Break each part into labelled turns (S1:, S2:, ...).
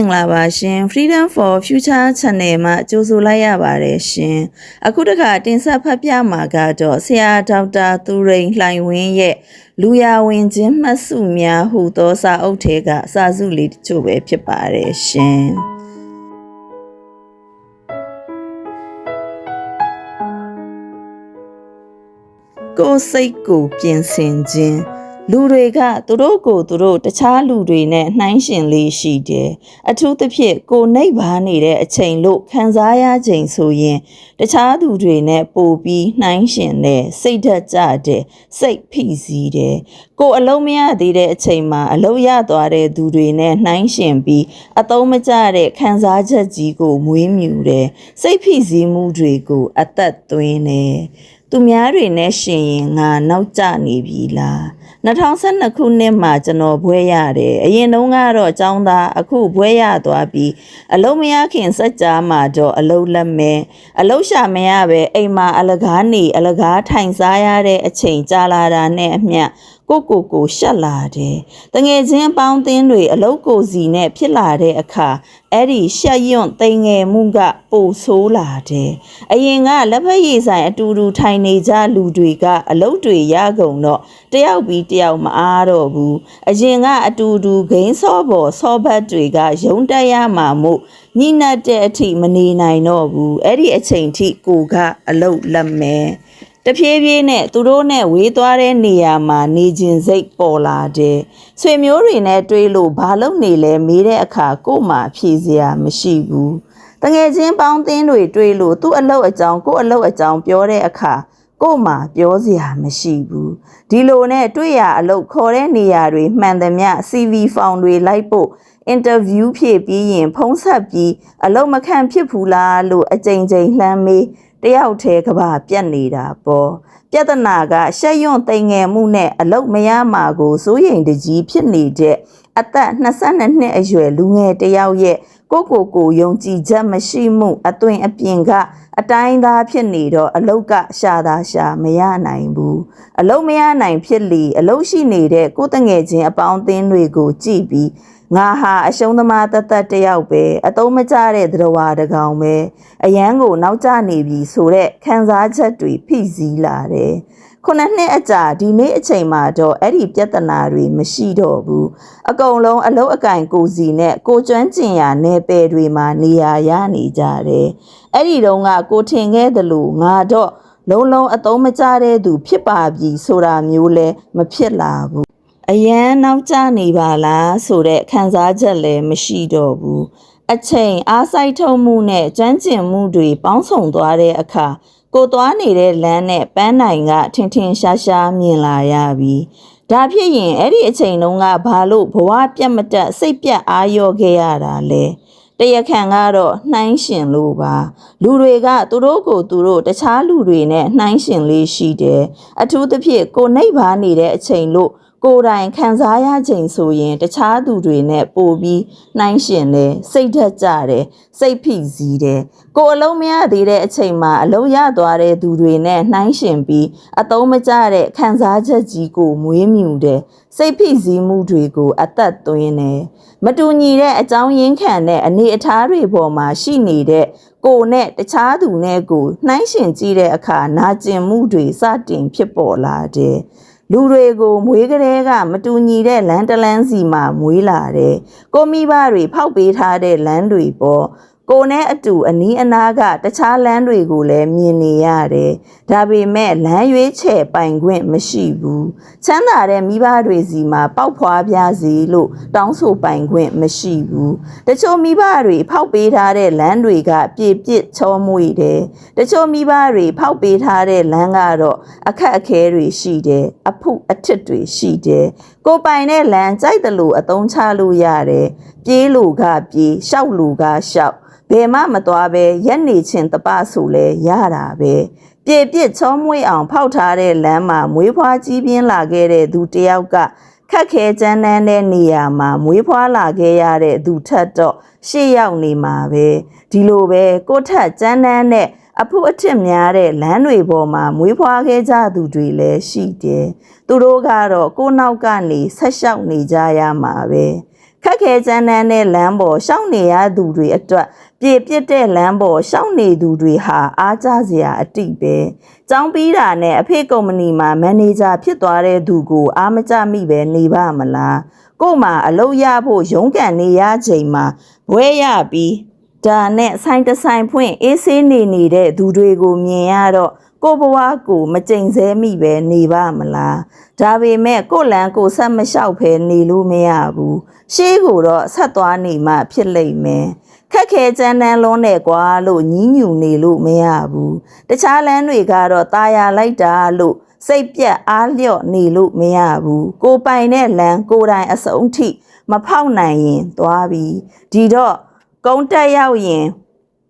S1: င်္ဂလာပါရှင် Freedom for Future Channel မှာကြိုဆိုလိုက်ရပါတယ်ရှင်အခုတခါတင်ဆက်ဖတ်ပြမှာကတော့ဆရာဒေါက်တာသူရိန်လှိုင်ဝင်းရဲ့လူရဝင်ခြင်းမှတ်စုများဟူသောစာအုပ်ထဲကစာစုလေးတချို့ပဲဖြစ်ပါတယ်ရှင်ကိုယ်စိတ်ကိုပြင်ဆင်ခြင်း လူတွေကသူတို့ကိုသူတို့တခြားလူတွေနဲ့နှိုင်းယှဉ်လေးရှိတယ်အထူးသဖြင့်ကိုနှိပ်ပါနေတဲ့အချိန်လို့ခံစားရချိန်ဆိုရင်တခြားသူတွေနဲ့ပိုပြီးနှိုင်းယှဉ်တယ်စိတ်ဓာတ်ကြတယ်စိတ်ဖိစီးတယ်ကိုအလုံးမရသေးတဲ့အချိန်မှာအလုံးရသွားတဲ့သူတွေနဲ့နှိုင်းယှဉ်ပြီးအသုံးမကျတဲ့ခံစားချက်ကြီးကိုမွေးမြူတယ်စိတ်ဖိစီးမှုတွေကိုအသက်သွင်းတယ်သူများတွေနဲ့ရှင်ရင်ငါနောက်ကျနေပြီလား2012ခုနှစ်မှာကျွန်တော်ဘွဲရတယ်အရင်တုန်းကတော့ចောင်းသားအခုဘွဲရသွားပြီးအလုံးမရခင်စက်ကြားမှာတော့အလုံးလက်မဲအလုံးရှာမရပဲအိမ်မှာအလကားနေအလကားထိုင်စားရတဲ့အချိန်ကြာလာတာနဲ့အမျှကိုကိုကိုရှက်လာတယ်။တငယ်ချင်းပေါင်းသင်းတွေအလုတ်ကိုစီနဲ့ဖြစ်လာတဲ့အခါအဲ့ဒီရှက်ရွံ့တိမ်ငယ်မှုကပိုဆိုးလာတယ်။အရင်ကလက်ဖက်ရည်ဆိုင်အတူတူထိုင်နေကြလူတွေကအလုတ်တွေရကုန်တော့တယောက်ပြီးတယောက်မအားတော့ဘူး။အရင်ကအတူတူဂိမ်းစောပေါ်စောဘတ်တွေကယုံတက်ရမှာမို့ညှိနှက်တဲ့အထိမနေနိုင်တော့ဘူး။အဲ့ဒီအချိန်ထိကိုကအလုတ်လက်မဲ။တဖြည်းဖြည်းနဲ့သူတို့နဲ့ဝေးသွားတဲ့နေရာမှာနေခြင်းစိတ်ပေါ်လာတယ်။ဆွေမျိုးတွေနဲ့တွေ့လို့ဘာလုပ်နေလဲမေးတဲ့အခါကို့မှာဖြေစရာမရှိဘူး။တငယ်ချင်းပေါင်းသင်းတွေတွေ့လို့သူ့အလုပ်အကြောင်းကို့အလုပ်အကြောင်းပြောတဲ့အခါ ကို့မှာပြောစရာမရှိဘူးဒီလိုနဲ့တွေ့ရအလုပ်ခေါ်တဲ့နေရာတွေမှန်သမျှ CV ဖောင်တွေလိုက်ဖို့အင်တာဗျူးဖြည့်ပြီးရင်ဖုံးဆက်ပြီးအလုပ်မခံဖြစ်ဘူးလားလို့အကြိမ်ကြိမ်လှမ်းမေးတယောက်တည်းကဘာပြက်နေတာပေါ့ ပြဿနာကရှက်ရွံ့တိမ်ငယ်မှုနဲ့အလုတ်မရမှာကိုစိုးရိမ်တကြီးဖြစ်နေတဲ့အသက်22နှစ်အရွယ်လူငယ်တယောက်ရဲ့ကိုကိုကိုယုံကြည်ချက်မရှိမှုအသွင်အပြင်ကအတိုင်းသားဖြစ်နေတော့အလုတ်ကရှာသာရှာမရနိုင်ဘူးအလုတ်မရနိုင်ဖြစ်လီအလုတ်ရှိနေတဲ့ကိုတငယ်ချင်းအပေါင်းအသင်းတွေကိုကြည့်ပြီးငါဟာအရှုံးသမားတသက်တယောက်ပဲအတုံးမကျတဲ့သတဝါတကောင်ပဲအရန်ကိုနောက်ကျနေပြီဆိုတဲ့ခံစားချက်တွေဖိစီးလာတယ်ခုနှစ်နှစ်အကြာဒီနေ့အချိန်မှာတော့အဲ့ဒီပြဿနာတွေမရှိတော့ဘူးအကုန်လုံးအလုံးအကင်ကိုစီနဲ့ကိုကျွမ်းကျင်ရာနယ်ပယ်တွေမှာနေရာရနေကြတယ်အဲ့ဒီတုန်းကကိုထင်ခဲ့တယ်လို့ငါတော့လုံးလုံးအသုံးမကျတဲ့သူဖြစ်ပါပြီဆိုတာမျိုးလဲမဖြစ်လာဘူးအရန်နောက်ကျနေပါလားဆိုတဲ့ခံစားချက်လည်းမရှိတော့ဘူးအချိန်အားစိုက်ထုတ်မှုနဲ့ကြမ်းကျင်မှုတွေပေါင်းစုံသွားတဲ့အခါ ကိုသွားနေတဲ့လမ်းနဲ့ပန်းနိုင်ကထင်ထင်ရှားရှားမြင်လာရပြီဒါဖြစ်ရင်အဲ့ဒီအချိန်တုန်းကဘာလို့ဘဝပြတ်မတက်စိတ်ပြတ်အာရောခဲ့ရတာလဲတရခန်ကတော့နှိုင်းရှင်လို့ပါလူတွေကသူတို့ကိုသူတို့တခြားလူတွေနဲ့နှိုင်းရှင်လေးရှိတယ်အထူးသဖြင့်ကိုနှိပ်ပါနေတဲ့အချိန်လို့ ကိုယ်တိုင်ခံစားရချိန်ဆိုရင် တခြားသူတွေနဲ့ပိုပြီးနှိုင်းရှင်တယ်စိတ်ဓာတ်ကြတယ်စိတ်ဖိစီးတယ်ကိုယ်အလုံးမရသေးတဲ့အချိန်မှာအလုံးရသွားတဲ့သူတွေနဲ့နှိုင်းရှင်ပြီးအသုံးမကျတဲ့ခံစားချက်ကြီးကိုမွေးမြူတယ်စိတ်ဖိစီးမှုတွေကိုအသက်သွင်းတယ်မတူညီတဲ့အကြောင်းရင်းခံတဲ့အနေအထားတွေပေါ်မှာရှိနေတဲ့ကိုနဲ့တခြားသူနဲ့ကိုနှိုင်းရှင်ကြည့်တဲ့အခါနာကျင်မှုတွေစတင်ဖြစ်ပေါ်လာတယ် လူတွေကိုမွေးကလေးကမတူညီတဲ့လမ်းတလန်းစီမှာမွေးလာတယ်။ကိုမိဘတွေဖောက်ပေးထားတဲ့လမ်းတွေပေါ့ ကိုနဲ့အတူအနီးအနားကတခြားလမ်းတွေကိုလည်းမြင်နေရတယ်။ဒါပေမဲ့လမ်းရွေးချယ်ပိုင်ခွင့်မရှိဘူး။ချမ်းသာတဲ့မိဘတွေစီမှာပေါက်ဖွာပြစီလို့တောင်းဆိုပိုင်ခွင့်မရှိဘူး။တချို့မိဘတွေဖောက်ပေးထားတဲ့လမ်းတွေကပြေပြစ်ချောမွေတယ်။တချို့မိဘတွေဖောက်ပေးထားတဲ့လမ်းကတော့အခက်အခဲတွေရှိတယ်။အဖုအထစ်တွေရှိတယ်။ ကိုပိုင်တဲ့လမ်းကြိုက်တယ်လို့အသုံးချလို့ရတယ်။ပြေးလို့ကပြေးရှောက်လို့ကရှောက်ဘယ်မှမသွားပဲရက်နေချင်းတပဆိုလဲရတာပဲပြေပြစ်ချောမွေးအောင်ဖောက်ထားတဲ့လမ်းမှာမွေးဖွားကြီးပြင်းလာခဲ့တဲ့သူတယောက်ကခက်ခဲကြမ်းတမ်းတဲ့နေရာမှာမွေးဖွားလာခဲ့ရတဲ့သူထက်တော့ရှေ့ရောက်နေမှာပဲဒီလိုပဲကိုထက်ကြမ်းတမ်းတဲ့ အဖို့အထစ်များတဲ့လမ်းတွေပေါ်မှာမွေးဖွားခဲ့ကြသူတွေလည်းရှိတယ်သူတို့ကတော့ကိုနောက်ကနေဆက်လျှောက်နေကြရမှာပဲခက်က်ခဲကြမ်းတမ်းတဲ့လမ်းပေါ်ရှောက်နေရသူတွေအတွက်ပြေပြစ်တဲ့လမ်းပေါ်ရှောက်နေသူတွေဟာအားကြစရာအတိပဲ။ចောင်းပြီးတာနဲ့အဖေကုမ္ပဏီမှာမန်နေဂျာဖြစ်သွားတဲ့သူကိုအားမကြမိပဲနေပါမလား။ကို့မှာအလုပ်ရဖို့ရုန်းကန်နေရချိန်မှာဘွဲရပြီး ဒါနဲ့ဆိုင်တဆိုင်ဖွင့်အေးဆေးနေနေတဲ့သူတွေကိုမြင်ရတော့ကို့ဘဝကိုမကြိမ်ဆဲမိပဲနေပါမလားဒါပေမဲ့ကို့လန်းကိုဆက်မလျှောက်ဖဲနေလို့မရဘူးရှေးကိုတော့ဆက်သွားနေမှဖြစ်လိမ့်မယ်ခက်ခဲကြမ်းတမ်းလွန်းတယ်ကွာလို့ညင်းညူနေလို့မရဘူးတခြားလမ်းတွေကတော့ตายာလိုက်တာလို့စိတ်ပြက်အားလျော့နေလို့မရဘူးကိုပိုင်တဲ့လမ်းကိုယ်တိုင်အစုံထိမဖောက်နိုင်ရင်သွားပြီဒီတော့ ကုန်းတက်ရောက်ရင်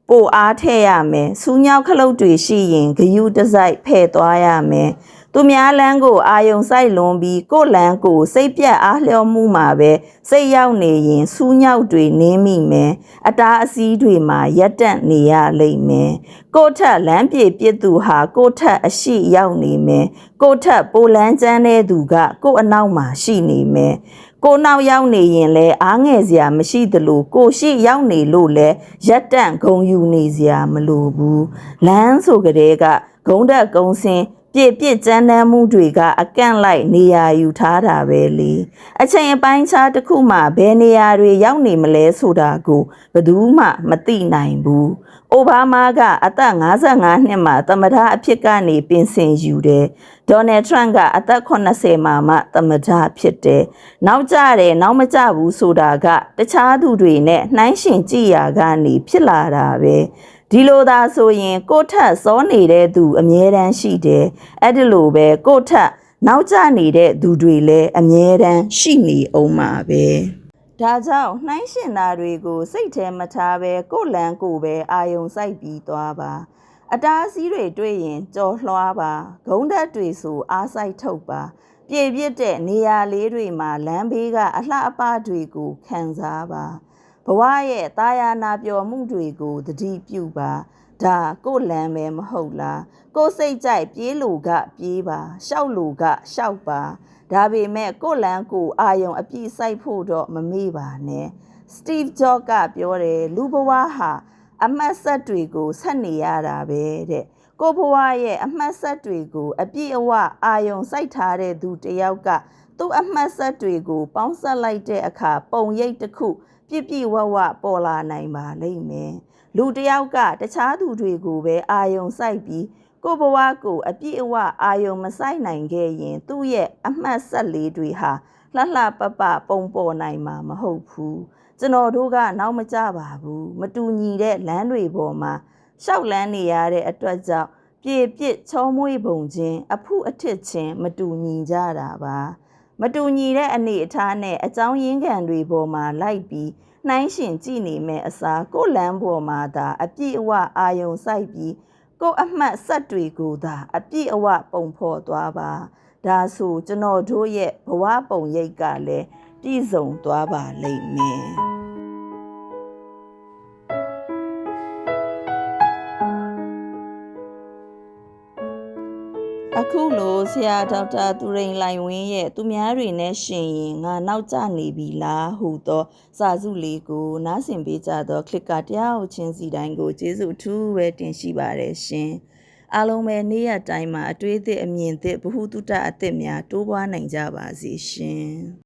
S1: ပိုအားထည့်ရမယ်စူးညောက်ခလုတ်တွေရှိရင်ဂယုတစိုက်ဖဲ့သွားရမယ်သူများလမ်းကိုအာယုံစိုက်လွန်ပြီးကိုယ့်လမ်းကိုစိတ်ပြတ်အားလျော်မှုမှာပဲစိတ်ရောက်နေရင်စူးညောက်တွေနင်းမိမယ်အတားအဆီးတွေမှာရက်တက်နေရလိမ့်မယ်ကိုယ့်ထက်လမ်းပြေပြစ်သူဟာကိုယ့်ထက်အရှိရောက်နေမယ်ကိုယ့်ထက်ပိုလန်းကျန်းတဲ့သူကကိုယ့်အနောက်မှာရှိနေမယ် ကိုနောက်ရောက်နေရင်လဲအားငယ်စရာမရှိသလိုကိုရှိရောက်နေလို့လဲရက်တန့်ဂုံယူနေစရာမလိုဘူးလမ်းဆိုကြတဲ့ကဂုံတက်ဂုံစင် ပြည့်ပြည့်ကြမ်းတမ်းမှုတွေကအကန့်လိုက်နေရာယူထားတာပဲလေအချိန်အပိုင်းခြားတစ်ခုမှဘယ်နေရာတွေရောက်နေမလဲဆိုတာကိုဘယ်သူမှမသိနိုင်ဘူးအိုဘားမားကအသက်55နှစ်မှာသမ္မတအဖြစ်ကနေပင်စင်ယူတယ်ဒေါ်နယ်ထရန့်ကအသက်80မှာမှသမ္မတဖြစ်တယ်နောက်ကျတယ်နောက်မကျဘူးဆိုတာကတခြားသူတွေနဲ့နှိုင်းရှင်ကြည့်ရာကနေဖြစ်လာတာပဲ ဒီလိုသာဆိုရင်ကိုယ့်ထက်စောနေတဲ့သူအမြဲတမ်းရှိတယ်အဲ့ဒီလိုပဲကိုယ့်ထက်နောက်ကျနေတဲ့သူတွေလည်းအမြဲတမ်းရှိနေအောင်မှာပဲဒါကြောင့်နှိုင်းရှင်တာတွေကိုစိတ်ထဲမထားပဲကိုယ့်လန်ကိုယ်ပဲအာယုံစိုက်ပြီးသွားပါအတားအဆီးတွေတွေ့ရင်ကြော်လွှားပါဂုံးတက်တွေဆိုအားစိုက်ထုတ်ပါပြေပြစ်တဲ့နေရာလေးတွေမှာလမ်းဘေးကအလှအပတွေကိုခံစားပါ ဘဝရဲ့တာယာနာပျော်မှုတွေကိုသတိပြုပါဒါကိုယ့်လမ်းပဲမဟုတ်လားကိုယ်စိတ်ကြိုက်ပြေးလို့ကပြေးပါရှောက်လို့ကရှောက်ပါဒါပေမဲ့ကိုယ့်လမ်းကိုအာယုံအပြည့်စိုက်ဖို့တော့မမေ့ပါနဲ့စတီဗ်ဂျော့ကပြောတယ်လူဘဝဟာအမှတ်ဆက်တွေကိုဆက်နေရတာပဲတဲ့ကိုဘဝရဲ့အမှတ်ဆက်တွေကိုအပြည့်အဝအာယုံစိုက်ထားတဲ့သူတစ်ယောက်ကသူ့အမှတ်ဆက်တွေကိုပေါင်းစပ်လိုက်တဲ့အခါပုံရိပ်တစ်ခု ပြည့်ပြည့်ဝဝပေါ်လာနိုင်ပါလိမ့်မယ်လူတစ်ယောက်ကတခြားသူတွေကိုပဲအာယုံစိုက်ပြီးကိုဘဝကိုအပြည့်အဝအာယုံမဆိုင်နိုင်ခဲ့ရင် သူ့ရဲ့အမှတ်ဆက်လေးတွေဟာလှလှပပပုံပေါ်နိုင်မှာမဟုတ်ဘူးကျွန်တော်တို့ကနောက်မကြပါဘူးမတူညီတဲ့လမ်းတွေပေါ်မှာရှောက်လန်းနေရတဲ့အတွက်ကြောင့်ပြေပြစ်ချောမွေးပုံချင်းအဖုအထစ်ချင်းမတူညီကြတာပါ မတူညီတဲ့အနေအထားနဲ့အကြောင်းရင်းခံတွေပေါ်မှာလိုက်ပြီးနှိုင်းရှင်ကြည့်နေမဲ့အစားကိုယ်လမ်းပေါ်မှာသာအပြည့်အဝအာယုံစိုက်ပြီးကိုယ်အမှတ်ဆက်တွေကိုသာအပြည့်အဝပုံဖော်သွားပါဒါဆိုကျွန်တော်တို့ရဲ့ဘဝပုံရိပ်ကလည်းပြည့်စုံသွားပါလိမ့်မယ် ရာဒေါက်တာသူရိန်လိုင်ဝင်းရဲ့သူများတွေနဲ့ရှင်ရင်ငါနောက်ကျနေပြီလားဟုသောစာစုလေးကိုနားဆင်ပေးကြသောကလစ်ကတရားဟုတ်ချင်းစီတိုင်းကိုကျေးဇူးအထူးပဲတင်ရှိပါတယ်ရှင်အားလုံးပဲနေ့ရက်တိုင်းမှာအတွေ့အသစ်အမြင်သစ်ဘ ഹു တုတအသစ်များတိုးပွားနိုင်ကြပါစေရှင်